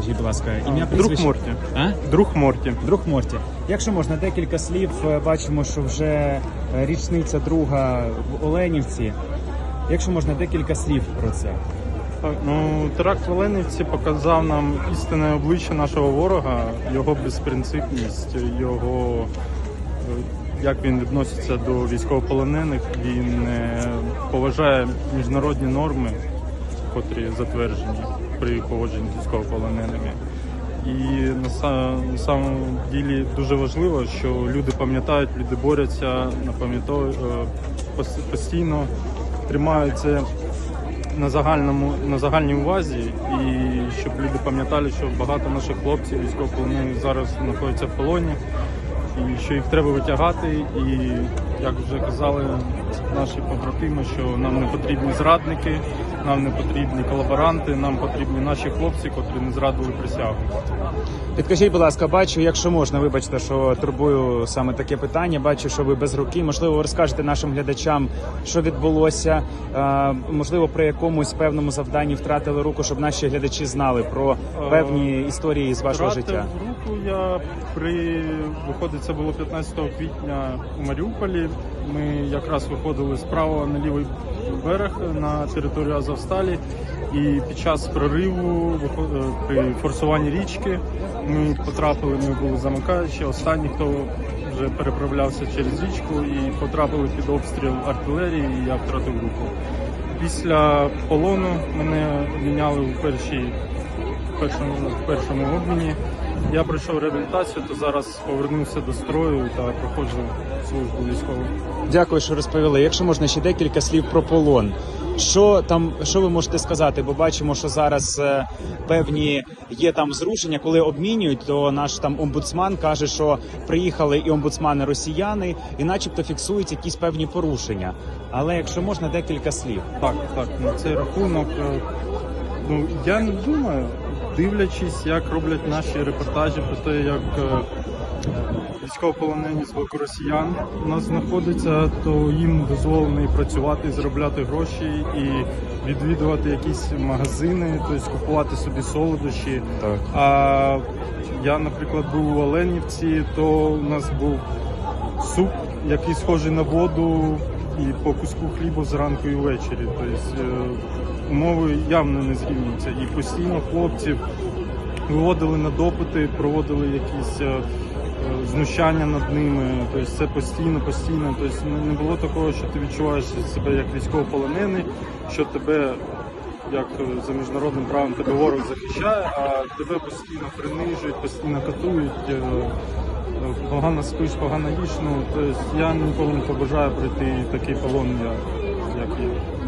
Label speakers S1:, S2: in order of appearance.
S1: скажіть, будь ласка, ім'я
S2: Друг? Морті.
S1: А?
S2: Друг Морті.
S1: Друг Морті. Якщо можна, декілька слів. Е, Бачимо, що вже е, річниця друга в Оленівці. Якщо можна, декілька слів про це.
S2: Так, ну, теракт в Оленівці показав нам істинне обличчя нашого ворога, його безпринципність, його е, як він відноситься до військовополонених. Він поважає міжнародні норми, котрі затверджені при поводженні з військовополоненими. І на на самому ділі дуже важливо, що люди пам'ятають, люди борються, е, постійно тримаються на загальному на загальній увазі, і щоб люди пам'ятали, що багато наших хлопців військовополонених зараз знаходяться в полоні, і що їх треба витягати. І як вже казали наші побратими, що нам не потрібні зрадники, нам не потрібні колаборанти, нам потрібні наші хлопці, котрі не зрадили присягу.
S1: Підкажіть, будь ласка, бачу, якщо можна, вибачте, що турбую саме таке питання. Бачу, що ви без руки. Можливо, ви розкажете нашим глядачам, що відбулося. Е, можливо, при якомусь певному завданні втратили руку, щоб наші глядачі знали про певні історії з вашого
S2: Втратив
S1: життя.
S2: руку я при виходить, це було 15 квітня у Маріуполі. Ми якраз виходили справа на лівий берег на територію Азовсталі. І під час прориву е, при форсуванні річки ми потрапили, ми були замикаючі. Останні, хто вже переправлявся через річку і потрапили під обстріл артилерії, і я втратив руку. Після полону мене міняли у першій в першому, в першому обміні. Я пройшов реабілітацію, то зараз повернувся до строю та проходжу службу військову.
S1: Дякую, що розповіли. Якщо можна ще декілька слів про полон. Що там, що ви можете сказати? Бо бачимо, що зараз е, певні є там зрушення, коли обмінюють, то наш там омбудсман каже, що приїхали і омбудсмани росіяни, і начебто фіксують якісь певні порушення. Але якщо можна, декілька слів.
S2: Так, так, на цей рахунок. е, Ну я не думаю, дивлячись, як роблять наші репортажі про те, як е, військовополонені з боку росіян у нас знаходяться, то їм дозволено і працювати, і заробляти гроші, і відвідувати якісь магазини, тобто купувати собі солодощі.
S1: Так.
S2: А я, наприклад, був у Оленівці, то у нас був суп, який схожий на воду, і по куску хлібу зранку і ввечері. Тобто е, умови явно не зрівнюються. І постійно хлопців виводили на допити, проводили якісь е, знущання над ними. Тобто це постійно, постійно. Тобто не- було такого, що ти відчуваєш себе як військовополонений, що тебе. Як е, за міжнародним правом тебе ворог захищає, а тебе постійно принижують, постійно катують, погано спиш, погано їш. Ну, тобто я нікому не побажаю пройти такий полон, як я.